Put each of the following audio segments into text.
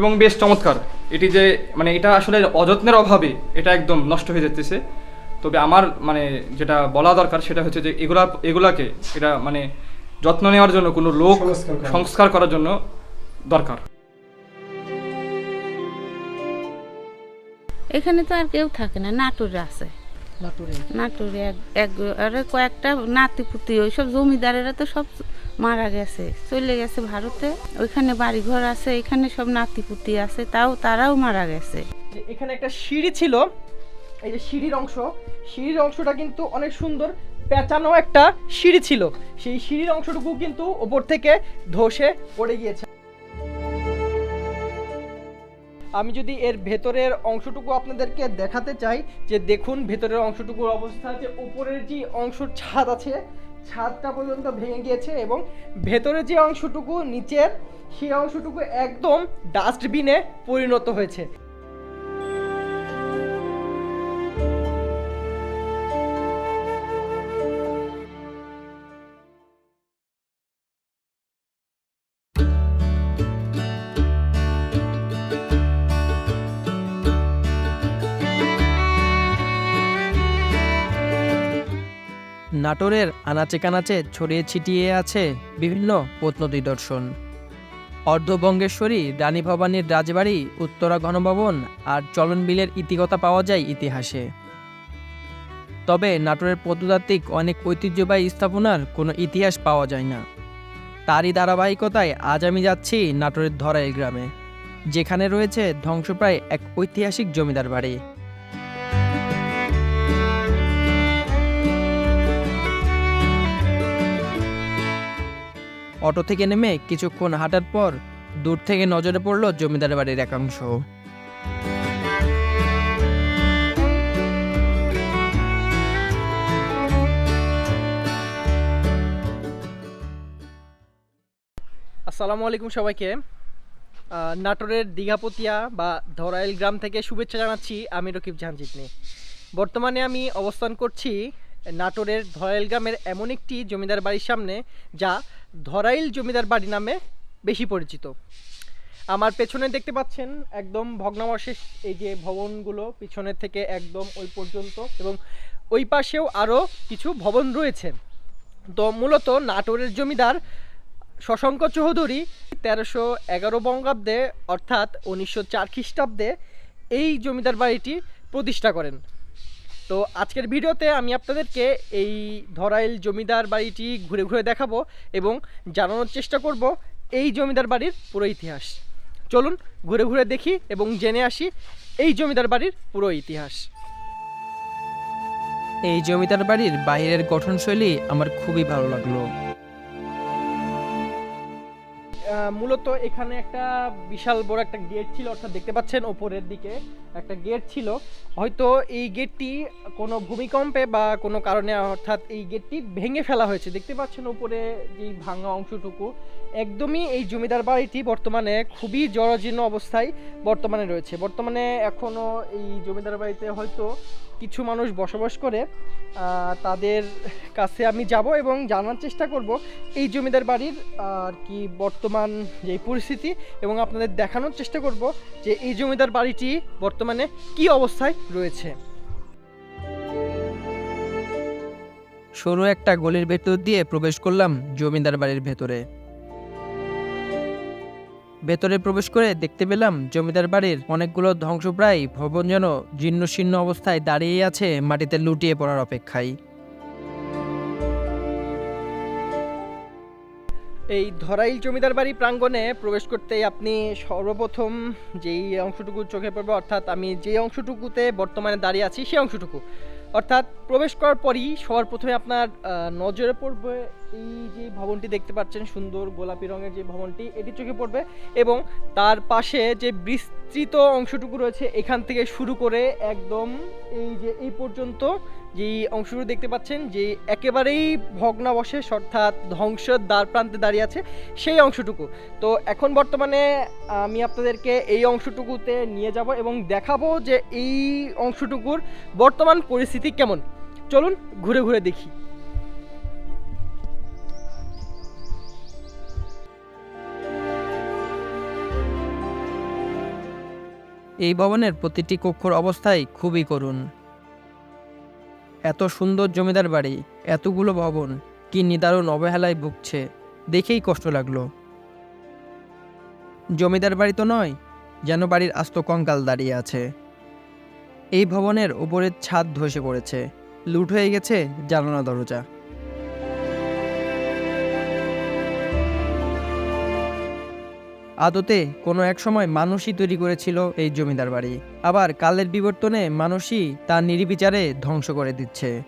এবং বেশ চমৎকার। এটি যে মানে এটা আসলে অযত্নের অভাবে এটা একদম নষ্ট হয়ে যেতেছে তবে আমার মানে যেটা বলা দরকার সেটা হচ্ছে যে এগুলা এগুলাকে এটা মানে যত্ন নেওয়ার জন্য কোনো লোক সংস্কার করার জন্য দরকার। এখানে তো আর কেউ থাকে না নাটুরে আছে। নাটোরে? নাটুরে এক এক আরে কয়েকটা নাতি পুতি ওইসব জমিদারেরা তো সব মারা গেছে, চলে গেছে ভারতে। ওইখানে বাড়িঘর আছে, এখানে সব নাতি পুতি আছে, তাও তারাও মারা গেছে। এখানে একটা সিঁড়ি ছিল, এই যে সিঁড়ির অংশ, সিঁড়ির অংশটা কিন্তু অনেক সুন্দর পেঁচানো একটা সিঁড়ি ছিল। সেই সিঁড়ির অংশটুকু কিন্তু ওপর থেকে ধসে পড়ে গিয়েছে। আমি যদি এর ভেতরের অংশটুকু আপনাদেরকে দেখাতে চাই, যে দেখুন ভেতরের অংশটুকুর অবস্থা, যে উপরের যে অংশ ছাদ আছে ছাদটা পর্যন্ত ভেঙে গিয়েছে এবং ভেতরে যে অংশটুকু, নিচের সেই অংশটুকু একদম ডাস্টবিনে পরিণত হয়েছে। নাটোরের আনাচে কানাচে ছড়িয়ে ছিটিয়ে আছে বিভিন্ন প্রত্ননিদর্শন অর্ধবঙ্গেশ্বরী, রানী ভবানীর রাজবাড়ি, উত্তরা ঘনভবন আর চলন বিলের ইতিকথা পাওয়া যায় ইতিহাসে। তবে নাটোরের প্রত্নতাত্ত্বিক অনেক ঐতিহ্যবাহী স্থাপনার কোনো ইতিহাস পাওয়া যায় না। তারই ধারাবাহিকতায় আজ আমি যাচ্ছি নাটোরের ধরাইল গ্রামে, যেখানে রয়েছে ধ্বংসপ্রায় এক ঐতিহাসিক জমিদার বাড়ি। অটো থেকে নেমে কিছুক্ষণ হাঁটার পর দূর থেকে নজরে পড়ল জমিদার বাড়ির একাংশ। আসসালামু আলাইকুম সবাইকে। নাটোরের দীঘাপতিয়া বা ধরাইল গ্রাম থেকে শুভেচ্ছা জানাচ্ছি আমি রকিব জাহানজিতনি বর্তমানে আমি অবস্থান করছি নাটোরের ধরাইল গ্রামের এমন একটি জমিদার বাড়ির সামনে, যা ধরাইল জমিদার বাড়ি নামে বেশি পরিচিত। আমার পেছনে দেখতে পাচ্ছেন একদম ভগ্নাবশেষ এই যে ভবনগুলো পিছনের থেকে একদম ওই পর্যন্ত এবং ওই পাশেও আরও কিছু ভবন রয়েছে। তো মূলত নাটোরের জমিদার শশঙ্ক চৌধুরী তেরোশো এগারো বঙ্গাব্দে, অর্থাৎ উনিশশো চার খ্রিস্টাব্দে, এই জমিদার বাড়িটি প্রতিষ্ঠা করেন। তো আজকের ভিডিওতে আমি আপনাদেরকে এই ধরাইল জমিদার বাড়িটি ঘুরে ঘুরে দেখাবো এবং জানানোর চেষ্টা করব এই জমিদার বাড়ির পুরো ইতিহাস। চলুন ঘুরে ঘুরে দেখি এবং জেনে আসি এই জমিদার বাড়ির পুরো ইতিহাস। এই জমিদার বাড়ির বাইরের গঠনশৈলী আমার খুবই ভালো লাগল। মূলত এখানে একটা বিশাল বড় একটা গেট ছিল, অর্থাৎ দেখতে পাচ্ছেন ওপরের দিকে একটা গেট ছিল। হয়তো এই গেটটি কোনো ভূমিকম্পে বা কোনো কারণে, অর্থাৎ এই গেটটি ভেঙে ফেলা হয়েছে। দেখতে পাচ্ছেন উপরে যে ভাঙা অংশটুকু, একদমই এই জমিদার বাড়িটি বর্তমানে খুবই জরাজীর্ণ অবস্থায় বর্তমানে রয়েছে। বর্তমানে এখনও এই জমিদার বাড়িতে হয়তো কিছু মানুষ বসবাস করে তাদের কাছে আমি যাব এবং জানার চেষ্টা করব এই জমিদার বাড়ির, আর কি বর্তমান যে পরিস্থিতি এবং আপনাদের দেখানোর চেষ্টা করব যে এই জমিদার বাড়িটি বর্তমানে কি অবস্থায় রয়েছে। সরু একটা গলির ভেতর দিয়ে প্রবেশ করলাম জমিদার বাড়ির ভেতরে। ভেতরে প্রবেশ করে দেখতে পেলাম জমিদার বাড়ির অনেকগুলো ধ্বংসপ্রায় ভবন যেন জীর্ণ শীর্ণ অবস্থায় দাঁড়িয়ে আছে মাটিতে লুটিয়ে পড়ার অপেক্ষায়। এই ধরাইল জমিদার বাড়ি প্রাঙ্গণে প্রবেশ করতেই আপনি সর্বপ্রথম যেই অংশটুকু চোখে পড়বে, অর্থাৎ আমি যে অংশটুকুতে বর্তমানে দাঁড়িয়ে আছি সেই অংশটুকু। অর্থাৎ প্রবেশ করার পরই সবার প্রথমে আপনার নজরে পড়বে এই যে ভবনটি দেখতে পাচ্ছেন, সুন্দর গোলাপি রঙের যে ভবনটি, এটি চোখে পড়বে এবং তার পাশে যে বিস্তৃত অংশটুকু রয়েছে, এখান থেকে শুরু করে একদম এই যে এই পর্যন্ত যেই অংশটুকু দেখতে পাচ্ছেন যে একেবারেই ভগ্নাবশেষ অর্থাৎ ধ্বংসের দ্বার প্রান্তে দাঁড়িয়ে আছে সেই অংশটুকু। তো এখন বর্তমানে আমি আপনাদেরকে এই অংশটুকুতে নিয়ে যাব এবং দেখাবো যে এই অংশটুকুর বর্তমান পরিস্থিতি কেমন। চলুন ঘুরে ঘুরে দেখি। এই ভবনের প্রতিটি কক্ষর অবস্থাই খুবই করুণ। এত সুন্দর জমিদার বাড়ি, এতগুলো ভবন, কি নিদারুণ অবহেলায় ভুগছে, দেখেই কষ্ট লাগল। জমিদার বাড়ি তো নয়, যেন বাড়ির আস্ত কঙ্কাল দাঁড়িয়ে আছে। এই ভবনের ওপরের ছাদ ধসে পড়েছে, লুট হয়ে গেছে জানালা দরজা। আদতে কোনো এক সময় মানুষই তৈরি করেছিল এই জমিদার বাড়ি। আবার কালের বিবর্তনে মানুষই তার নির্বিচারে ধ্বংস করে দিচ্ছে।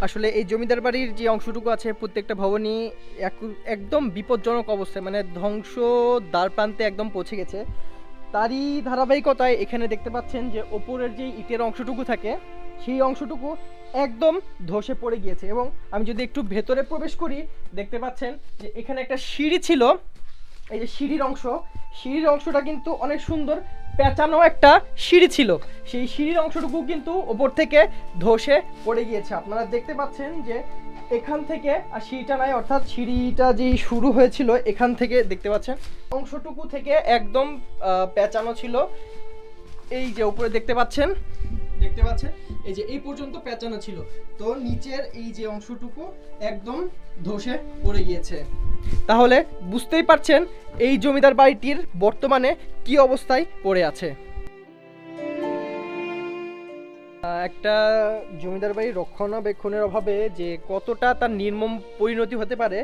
আসলে এই জমিদার বাড়ির যে অংশটুকু আছে প্রত্যেকটা ভবনই এক- একদম বিপজ্জনক অবস্থায় মানে ধ্বংস দ্বার প্রান্তে একদম পৌঁছে গেছে। তারই ধারাবাহিকতায় এখানে দেখতে পাচ্ছেন যে ওপরের যে ইটের অংশটুকু থাকে, সেই অংশটুকু একদম ধসে পড়ে গিয়েছে। এবং আমি যদি একটু ভেতরে প্রবেশ করি, দেখতে পাচ্ছেন যে এখানে একটা সিঁড়ি ছিল। এই যে সিঁড়ির অংশ, সিঁড়ির অংশটা কিন্তু অনেক সুন্দর পেঁচানো একটা সিঁড়ি ছিল। সেই সিঁড়ির অংশটুকু কিন্তু ওপর থেকে ধসে পড়ে গিয়েছে। আপনারা দেখতে পাচ্ছেন যে এখান থেকে, আর সিঁড়িটা নাই, অর্থাৎ সিঁড়িটা যে শুরু হয়েছিল, এখান থেকে দেখতে পাচ্ছেন। অংশটুকু থেকে একদম পেঁচানো ছিল। এই যে উপরে দেখতে পাচ্ছেন? দেখতে পাচ্ছেন? এই যে এই পর্যন্ত পেঁচানো ছিল। তো নিচের এই যে অংশটুকু একদম ধসে পড়ে গিয়েছে। তাহলে বুঝতেই পারছেন এই জমিদার বাড়িটির বর্তমানে কি অবস্থায় পড়ে আছে। একটা জমিদার বাড়ির রক্ষণাবেক্ষণের অভাবে যে কতটা তার নির্মম পরিণতি হতে পারে,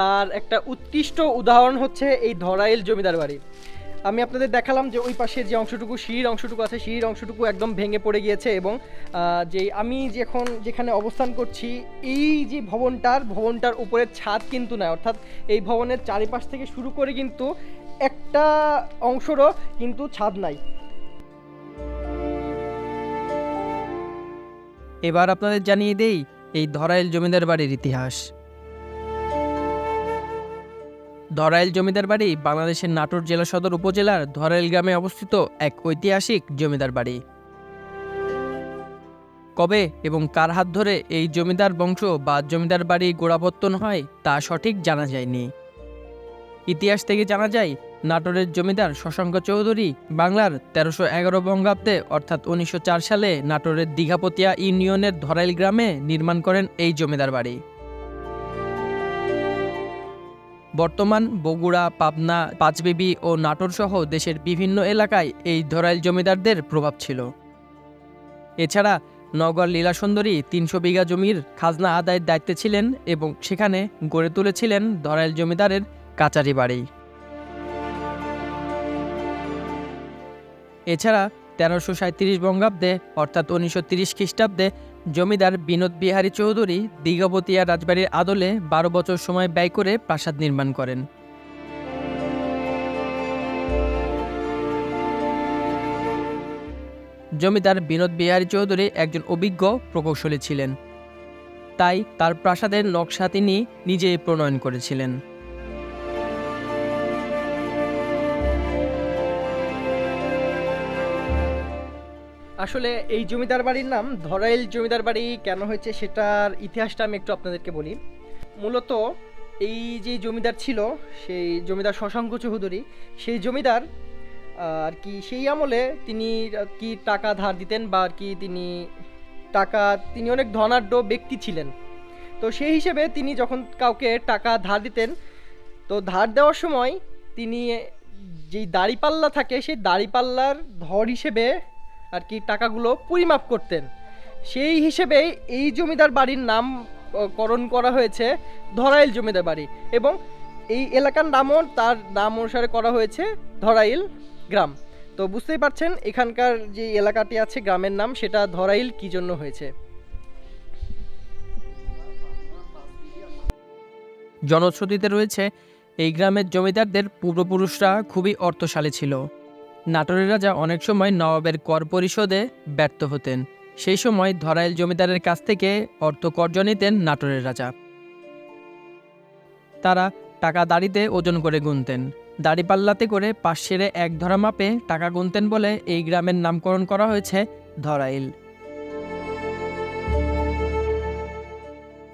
তার একটা উৎকৃষ্ট উদাহরণ হচ্ছে এই ধরাইল জমিদার বাড়ি। আমি আপনাদের দেখালাম যে ওই পাশে যে অংশটুকু সিঁড়ির অংশটুকু আছে সিঁড়ির অংশটুকু একদম ভেঙে পড়ে গিয়েছে এবং যে আমি যখন যেখানে অবস্থান করছি, এই যে ভবনটার ভবনটার উপরের ছাদ কিন্তু নয়। অর্থাৎ এই ভবনের চারিপাশ থেকে শুরু করে কিন্তু একটা অংশরও কিন্তু ছাদ নাই। এবার আপনাদের জানিয়ে দেই, এই ধরাইল জমিদার বাড়ির ইতিহাস। ধরাইল জমিদার বাড়ি বাংলাদেশের নাটোর জেলা সদর উপজেলার ধরাইল গ্রামে অবস্থিত এক ঐতিহাসিক জমিদার বাড়ি। কবে এবং কার হাত ধরে এই জমিদার বংশ বা জমিদার বাড়ি গোড়াপত্তন হয় তা সঠিক জানা যায়নি। ইতিহাস থেকে জানা যায় নাটোরের জমিদার শশাঙ্ক চৌধুরী বাংলার তেরোশো এগারো বঙ্গাব্দে, অর্থাৎ উনিশশো চার সালে নাটোরের দীঘাপতিয়া ইউনিয়নের ধরাইল গ্রামে নির্মাণ করেন এই জমিদার বাড়ি। বর্তমান বগুড়া, পাবনা, পাঁচবিবি ও নাটোর সহ দেশের বিভিন্ন এলাকায় এই ধরাইল জমিদারদের প্রভাব ছিল। এছাড়া নগর লীলা সুন্দরী তিনশো বিঘা জমির খাজনা আদায়ের দায়িত্বে ছিলেন এবং সেখানে গড়ে তুলেছিলেন ধরাইল জমিদারের কাচারি বাড়ি। এছাড়া তেরোশো সাঁত্রিশ বঙ্গাব্দে, অর্থাৎ উনিশশো তিরিশ খ্রিস্টাব্দে, জমিদার বিনোদ বিহারী চৌধুরী দীঘাবতিয়া রাজবাড়ির আদলে বারো বছর সময় ব্যয় করে প্রাসাদ নির্মাণ করেন। জমিদার বিনোদ বিহারী চৌধুরী একজন অভিজ্ঞ প্রকৌশলী ছিলেন। তাই তার প্রাসাদের নকশা তিনি নিজেই প্রণয়ন করেছিলেন। আসলে এই জমিদার বাড়ির নাম ধরাইল জমিদার বাড়ি কেন হয়েছে সেটার ইতিহাসটা আমি একটু আপনাদেরকে বলি। মূলত এই যে জমিদার ছিল, সেই জমিদার শশাঙ্ক চৌধুরী, সেই জমিদার আর কি সেই আমলে তিনি কি টাকা ধার দিতেন বা আর কি তিনি টাকা, তিনি অনেক ধনাঢ্য ব্যক্তি ছিলেন। তো সেই হিসেবে তিনি যখন কাউকে টাকা ধার দিতেন, তো ধার দেওয়ার সময় তিনি যেই দাড়িপাল্লা থাকে, সেই দাড়িপাল্লার ধর হিসেবে আর কি টাকাগুলো পরিমাপ করতেন। সেই হিসেবে এই জমিদার বাড়ির নাম করণ করা হয়েছে ধরাইল জমিদার বাড়ি এবং এই এলাকার নামও তার নাম অনুসারে করা হয়েছে ধরাইল গ্রাম। তো বুঝতেই পারছেন, এখানকার যে এলাকাটি আছে গ্রামের নাম, সেটা ধরাইল কি জন্য হয়েছে? জনশ্রুতিতে রয়েছে, এই গ্রামের জমিদারদের পূর্বপুরুষরা খুবই অর্থশালী ছিল। নাটোরের রাজা অনেক সময় নবাবের কর পরিশোধে ব্যর্থ হতেন, সেই সময় ধরাইল জমিদারের কাছ থেকে অর্থ কর্জ নিতেন নাটোরের রাজা। তারা টাকা দাড়িতে ওজন করে গুনতেন দাড়িপাল্লাতে করে পাশ সেরে এক ধরা মাপে টাকা গুনতেন বলে এই গ্রামের নামকরণ করা হয়েছে ধরাইল।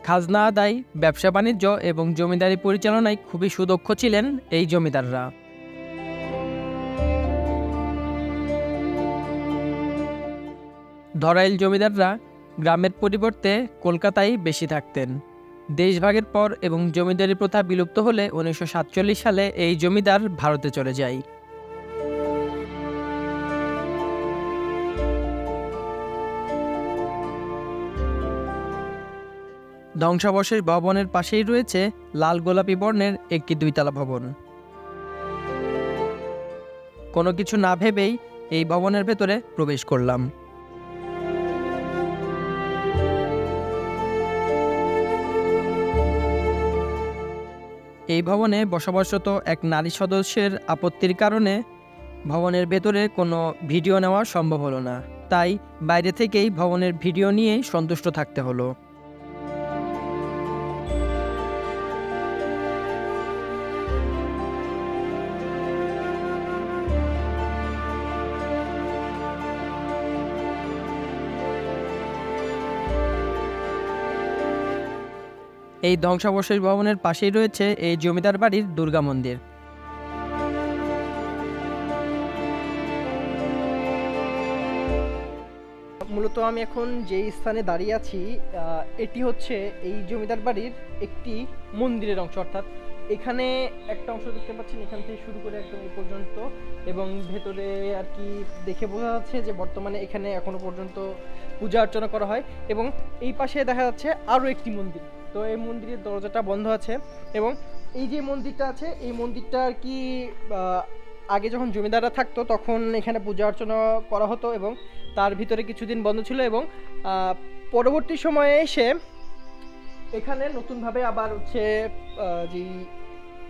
খাজনা আদায়, ব্যবসা বাণিজ্য এবং জমিদারি পরিচালনায় খুবই সুদক্ষ ছিলেন এই জমিদাররা। ধরাইল জমিদাররা গ্রামের পরিবর্তে কলকাতায় বেশি থাকতেন। দেশভাগের পর এবং জমিদারি প্রথা বিলুপ্ত হলে উনিশশো সাতচল্লিশ সালে এই জমিদার ভারতে চলে যায়। ধ্বংসাবশেষ ভবনের পাশেই রয়েছে লাল গোলাপি বর্ণের একটি দুইতলা ভবন। কোনো কিছু না ভেবেই এই ভবনের ভেতরে প্রবেশ করলাম। এই ভবনে বসবাসরত এক নারী সদস্যের আপত্তির কারণে ভবনের ভেতরে কোনো ভিডিও নেওয়া সম্ভব হলো না। তাই বাইরে থেকেই ভবনের ভিডিও নিয়ে সন্তুষ্ট থাকতে হলো। এই ধ্বংসাবশেষ ভবনের পাশেই রয়েছে এই জমিদার বাড়ির দুর্গা মন্দির। মূলত আমি এখন যে স্থানে দাঁড়িয়ে আছি এটি হচ্ছে এই জমিদার বাড়ির একটি মন্দিরের অংশ। অর্থাৎ এখানে একটা অংশ দেখতে পাচ্ছেন, এখান থেকে শুরু করে একদম এই পর্যন্ত। এবং ভেতরে আর কি দেখে বোঝা যাচ্ছে যে বর্তমানে এখানে এখনও পর্যন্ত পূজা অর্চনা করা হয়। এবং এই পাশে দেখা যাচ্ছে আরও একটি মন্দির। তো এই মন্দিরের দরজাটা বন্ধ আছে এবং এই যে মন্দিরটা আছে, এই মন্দিরটা আর কি আগে যখন জমিদাররা থাকতো তখন এখানে পূজা অর্চনা করা হতো এবং তার ভিতরে কিছুদিন বন্ধ ছিল এবং পরবর্তী সময়ে এসে এখানে নতুনভাবে আবার হচ্ছে যেই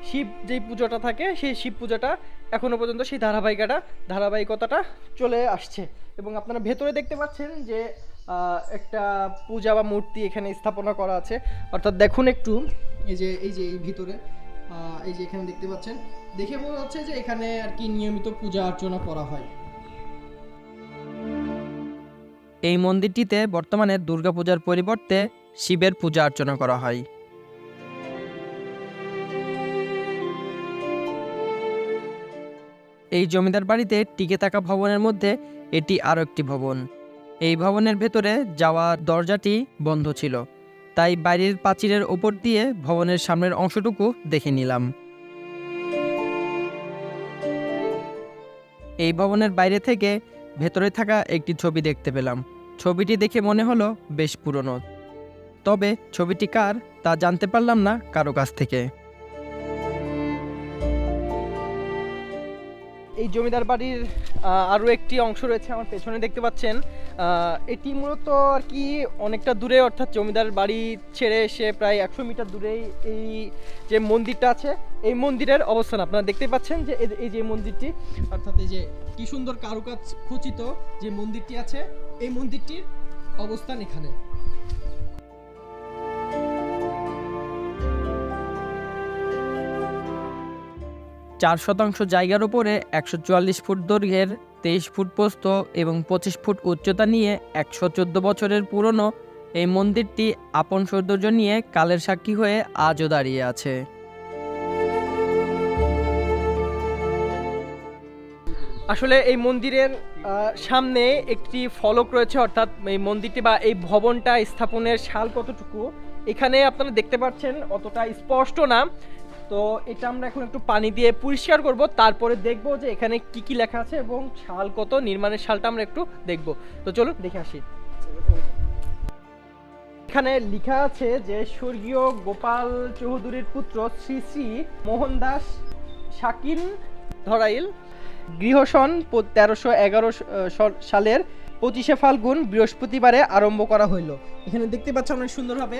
শিব, যেই পুজোটা থাকে সেই শিব পূজাটা এখনও পর্যন্ত সেই ধারাবাহিকতা ধারাবাহিকতাটা চলে আসছে। এবং আপনারা ভেতরে দেখতে পাচ্ছেন যে একটা পূজা বা মূর্তি এখানে স্থাপনা করা আছে। অর্থাৎ দেখুন একটু, এই যে এই যে এই ভিতরে এই যে এখানে দেখতে পাচ্ছেন, দেখে বোঝা যাচ্ছে যে এখানে আর কি নিয়মিত পূজা অর্চনা করা হয়। এই মন্দিরটিতে বর্তমানে দুর্গাপূজার পরিবর্তে শিবের পূজা অর্চনা করা হয়। এই জমিদার বাড়িতে টিকে থাকা ভবনের মধ্যে এটি আরও একটি ভবন। এই ভবনের ভেতরে যাওয়ার দরজাটি বন্ধ ছিল। তাই বাইরের প্রাচীরের ওপর দিয়ে ভবনের সামনের অংশটুকু দেখে নিলাম। এই ভবনের বাইরে থেকে ভেতরে থাকা একটি ছবি দেখতে পেলাম। ছবিটি দেখে মনে হলো বেশ পুরনো। তবে ছবিটি কার তা জানতে পারলাম না কারও কাছ থেকে। এই জমিদার বাড়ির আহ, আরও একটি অংশ রয়েছে আমার পেছনে দেখতে পাচ্ছেন। এটি মূলত আর কি অনেকটা দূরে অর্থাৎ জমিদার বাড়ি ছেড়ে এসে প্রায় একশো মিটার দূরেই এই যে মন্দিরটা আছে এই মন্দিরের অবস্থান। আপনারা দেখতে পাচ্ছেন যে এই যে মন্দিরটি অর্থাৎ এই যে কি সুন্দর কারুকাজ খচিত যে মন্দিরটি আছে এই মন্দিরটির অবস্থান এখানে। চার শতাংশ জায়গার উপরে একশো চুয়াল্লিশ ফুট দৈর্ঘ্যের, তেইশ ফুট প্রস্থ এবং পঁচিশ ফুট উচ্চতা নিয়ে একশো চোদ্দ বছরের পুরনো এই মন্দিরটি আপন সৌন্দর্য নিয়ে কালের সাক্ষী হয়ে আজও দাঁড়িয়ে আছে। আসলে এই মন্দিরের সামনে একটি ফলক রয়েছে, অর্থাৎ এই মন্দিরটি বা এই ভবনটা স্থাপনের সাল কতটুকু? এখানে আপনারা দেখতে পাচ্ছেন অতটা স্পষ্ট না। তো এটা আমরা এখন একটু পানি দিয়ে পরিষ্কার করব। তারপরে দেখব যে এখানে কি কি লেখা আছে এবং শাল কত, নির্মাণের শালটা আমরা একটু দেখব। তো চলুন দেখে আসি। এখানে লেখা আছে যে স্বর্গীয় গোপাল চৌধুরীর পুত্র শ্রী শ্রী মোহনদাস শাকিন ধরাইল গৃহসন তেরোশো এগারো সালের পঁচিশে ফাল্গুন বৃহস্পতিবারে আরম্ভ করা হইল। এখানে দেখতে পাচ্ছ অনেক সুন্দরভাবে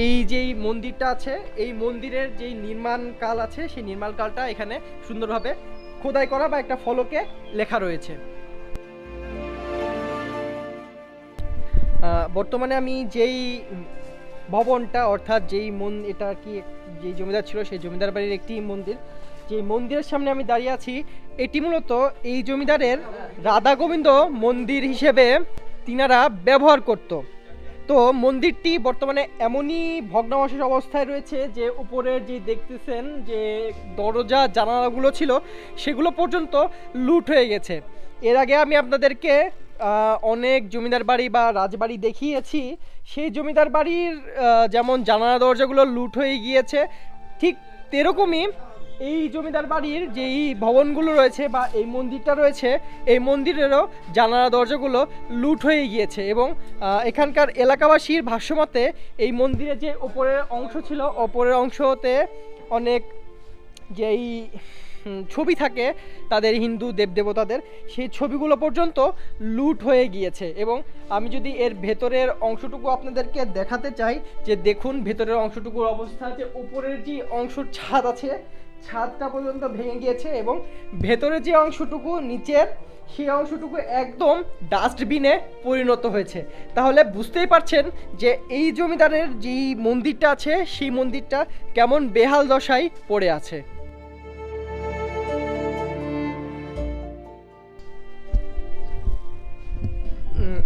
এই যেই মন্দিরটা আছে, এই মন্দিরের যেই নির্মাণ কাল আছে, সেই নির্মাণ কালটা এখানে সুন্দরভাবে খোদাই করা বা একটা ফলকে লেখা রয়েছে। বর্তমানে আমি যেই ভবনটা, অর্থাৎ যেই মন, এটা কি যেই জমিদার ছিল, সেই জমিদার বাড়ির একটি মন্দির। যে মন্দিরের সামনে আমি দাঁড়িয়ে আছি, এটি মূলত এই জমিদারের রাধা গোবিন্দ মন্দির হিসেবে তিনারা ব্যবহার করত। তো মন্দিরটি বর্তমানে এমনই ভগ্নাবশেষ অবস্থায় রয়েছে যে উপরের যে দেখতেছেন যে দরজা, জানালাগুলো ছিল, সেগুলো পর্যন্ত লুট হয়ে গেছে। এর আগে আমি আপনাদেরকে অনেক জমিদার বাড়ি বা রাজবাড়ি দেখিয়েছি। সেই জমিদার বাড়ির যেমন জানালা দরজাগুলো লুট হয়ে গিয়েছে, ঠিক এরকমই এই জমিদার বাড়ির যেই ভবনগুলো রয়েছে বা এই মন্দিরটা রয়েছে, এই মন্দিরেরও জানালা দরজাগুলো লুট হয়ে গিয়েছে এবং এখানকার এলাকাবাসীর ভাষ্যমতে এই মন্দিরের যে ওপরের অংশ ছিল, ওপরের অংশতে অনেক যেই ছবি থাকে তাদের হিন্দু দেবদেবতাদের, সেই ছবিগুলো পর্যন্ত লুট হয়ে গিয়েছে এবং আমি যদি এর ভেতরের অংশটুকু আপনাদেরকে দেখাতে চাই, যে দেখুন ভেতরের অংশটুকুর অবস্থা, যে উপরের যে অংশ ছাদ আছে ছাদটা পর্যন্ত ভেঙে গিয়েছে এবং ভেতরের যে অংশটুকু, নিচের সেই অংশটুকু একদম ডাস্টবিনে পরিণত হয়েছে। তাহলে বুঝতেই পারছেন যে এই জমিদারের যেই মন্দিরটা আছে, সেই মন্দিরটা কেমন বেহাল দশায় পড়ে আছে।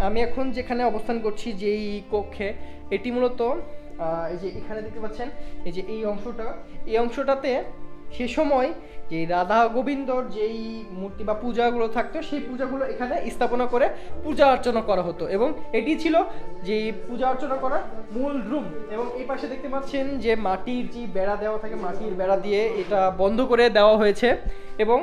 আমি এখন যেখানে অবস্থান করছি, যেই কক্ষে, এটি মূলত এই যে এখানে দেখতে পাচ্ছেন, এই যে এই অংশটা, এই অংশটাতে সে সময় যে রাধা গোবিন্দর যেই মূর্তি বা পূজাগুলো থাকতো, সেই পূজাগুলো এখানে স্থাপনা করে পূজা অর্চনা করা হতো। এবং এটি ছিল যে পূজা অর্চনা করার মূল রুম এবং এই পাশে দেখতে পাচ্ছেন যে মাটির যে বেড়া দেওয়া থাকে, মাটির বেড়া দিয়ে এটা বন্ধ করে দেওয়া হয়েছে। এবং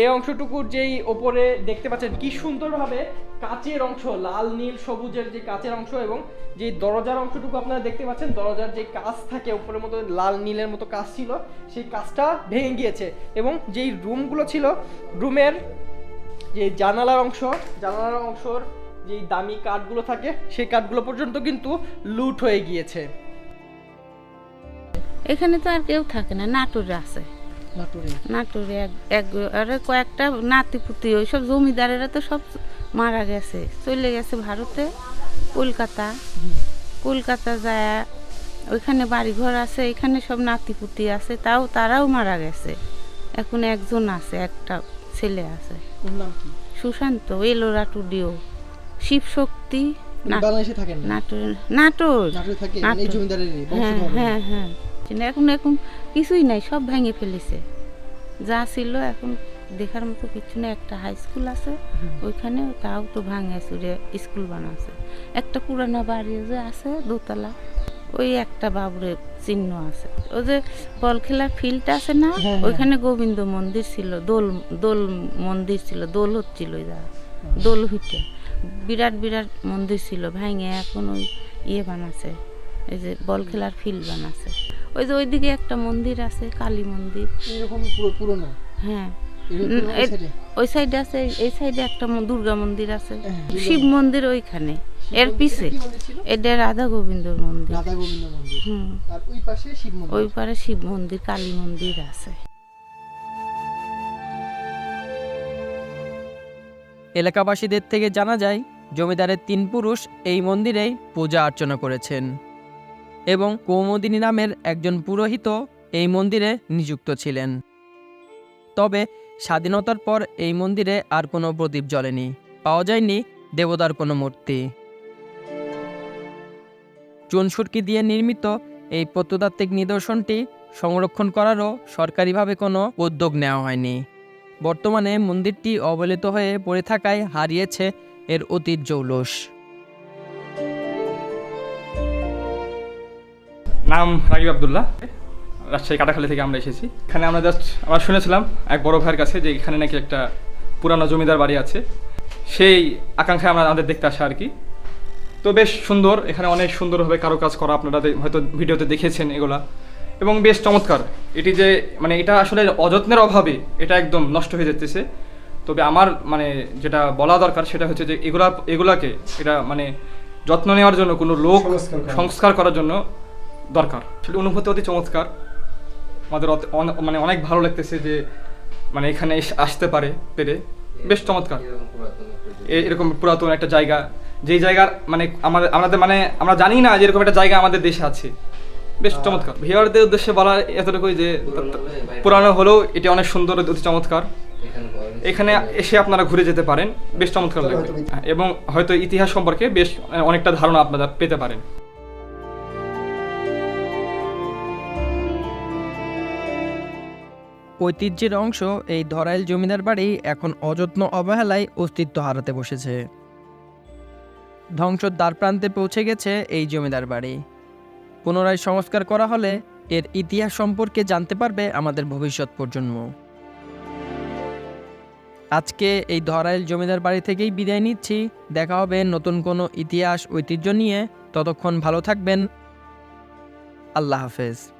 এই অংশটুকুর যেই ওপরে দেখতে পাচ্ছেন, কি সুন্দরভাবে কাচের অংশ, লাল, নীল, সবুজের যে কাচের অংশ এবং যে দরজার অংশটুকু আপনারা দেখতে পাচ্ছেন, দরজার যে কাজ থাকে, উপরের মতো লাল, নীলের মতো কাজ ছিল, সেই কাজটা ভেঙে গিয়েছে এবং যেই রুমগুলো ছিল, রুমের যে জানালার অংশ, জানালার অংশর যেই দামি কাঠগুলো থাকে, সেই কাঠগুলো পর্যন্ত কিন্তু লুট হয়ে গিয়েছে। এখানে তো আর কেউ থাকে না, নাটোরে আছে। নাটোরে? এক আরে কয়েকটা নাতি পুতি ওইসব জমিদারেরা তো সব মারা গেছে চলে গেছে ভারতে কলকাতা। কলকাতা যায় ওইখানে বাড়িঘর আছে এখানে সব নাতি পুতি আছে তাও তারাও মারা গেছে। এখন একজন আছে একটা ছেলে আছে। সুশান্ত এলোরা টুডিও। শিব শক্তি না- বাংলাদেশে থাকেন না? নাটোর নাটোর। নাটোরে নাটোর। হ্যাঁ হ্যাঁ হ্যাঁ। কিন্তু এখন এখন কিছুই নাই সব ভেঙে ফেলেছে। যা ছিল এখন দেখার মতো কিছু না একটা হাই স্কুল আছে ওইখানে তাও তো ভাঙে চুরে স্কুল বানাচ্ছে একটা পুরানো বাড়ি যে আছে দোতলা ওই একটা বাবুরের চিহ্ন আছে। ওই যে বল খেলার ফিল্ড আছে না হ্যাঁ, হ্যাঁ। ওইখানে গোবিন্দ মন্দির ছিল দোল দোল মন্দির ছিল দোল হচ্ছিল ওই জায়গা দোল হইতে বিরাট বিরাট মন্দির ছিল ভাঙে এখন ওই ইয়ে বানাছে এই যে বল খেলার ফিল্ড বানাচ্ছে ওই যে ওইদিকে একটা মন্দির আছে কালী মন্দির। এরকম পুরনো? হ্যাঁ? ওই সাইডে আছে এই সাইডে একটা দুর্গা মন্দির আছে। হ্যাঁ, শিব মন্দির। ওইখানে। এর পিছে? এটা রাধা গোবিন্দর মন্দির। রাধা গোবিন্দ মন্দির। হুম। আর ওই পাশে শিব মন্দির। ওই পারে শিব মন্দির কালী মন্দির আছে। এলাকাবাসীদের থেকে জানা যায় জমিদারের তিন পুরুষ এই মন্দিরেই পূজা অর্চনা করেছেন। এবং কৌমদিনী নামের একজন পুরোহিত এই মন্দিরে নিযুক্ত ছিলেন। তবে স্বাধীনতার পর এই মন্দিরে আর কোনো প্রদীপ জ্বলেনি। পাওয়া যায়নি দেবতার কোনো মূর্তি। চুনসুরকি দিয়ে নির্মিত এই প্রত্নতাত্ত্বিক নিদর্শনটি সংরক্ষণ করারও সরকারিভাবে কোনো উদ্যোগ নেওয়া হয়নি। বর্তমানে মন্দিরটি অবহেলিত হয়ে পড়ে থাকায় হারিয়েছে এর অতীত জৌলস। নাম রাগিব আবদুল্লাহ। রাজশাহী কাটাখালী থেকে আমরা এসেছি। এখানে আমরা জাস্ট আমরা শুনেছিলাম এক বড় ভাইয়ের কাছে যে এখানে নাকি একটা পুরানো জমিদার বাড়ি আছে। সেই আকাঙ্ক্ষায় আমরা আমাদের দেখতে আসা আর কি। তো বেশ সুন্দর এখানে অনেক সুন্দরভাবে কারও কাজ করা আপনারা হয়তো ভিডিওতে দেখেছেন এগুলা। এবং বেশ চমৎকার এটি যে মানে এটা আসলে অযত্নের অভাবে এটা একদম নষ্ট হয়ে যেতেছে তবে আমার মানে যেটা বলা দরকার সেটা হচ্ছে যে এগুলা এগুলাকে এটা মানে যত্ন নেওয়ার জন্য কোনো লোক সংস্কার করার জন্য দরকার। আসলে অনুভূতি অতি চমৎকার। আমাদের মানে অনেক ভালো লাগতেছে যে মানে এখানে আসতে পারে পেরে। বেশ চমৎকার। এরকম পুরাতন একটা জায়গা। যেই জায়গার মানে আমাদের আমাদের মানে আমরা জানি না যে এরকম একটা জায়গা আমাদের দেশে আছে। বেশ চমৎকার। ভিওয়ারদের উদ্দেশ্যে বলার এতটুকুই যে পুরানো হলেও এটি অনেক সুন্দর অতি চমৎকার। এখানে এসে আপনারা ঘুরে যেতে পারেন। বেশ চমৎকার লাগবে। এবং হয়তো ইতিহাস সম্পর্কে বেশ অনেকটা ধারণা আপনারা পেতে পারেন। ঐতিহ্যের অংশ এই ধরাইল জমিদার বাড়ি এখন অযত্ন অবহেলায় অস্তিত্ব হারাতে বসেছে। ধ্বংসর দ্বার প্রান্তে পৌঁছে গেছে এই জমিদার বাড়ি। পুনরায় সংস্কার করা হলে এর ইতিহাস সম্পর্কে জানতে পারবে আমাদের ভবিষ্যৎ প্রজন্ম। আজকে এই ধরাইল জমিদার বাড়ি থেকেই বিদায় নিচ্ছি। দেখা হবে নতুন কোনো ইতিহাস, ঐতিহ্য নিয়ে। ততক্ষণ ভালো থাকবেন। আল্লাহ হাফেজ।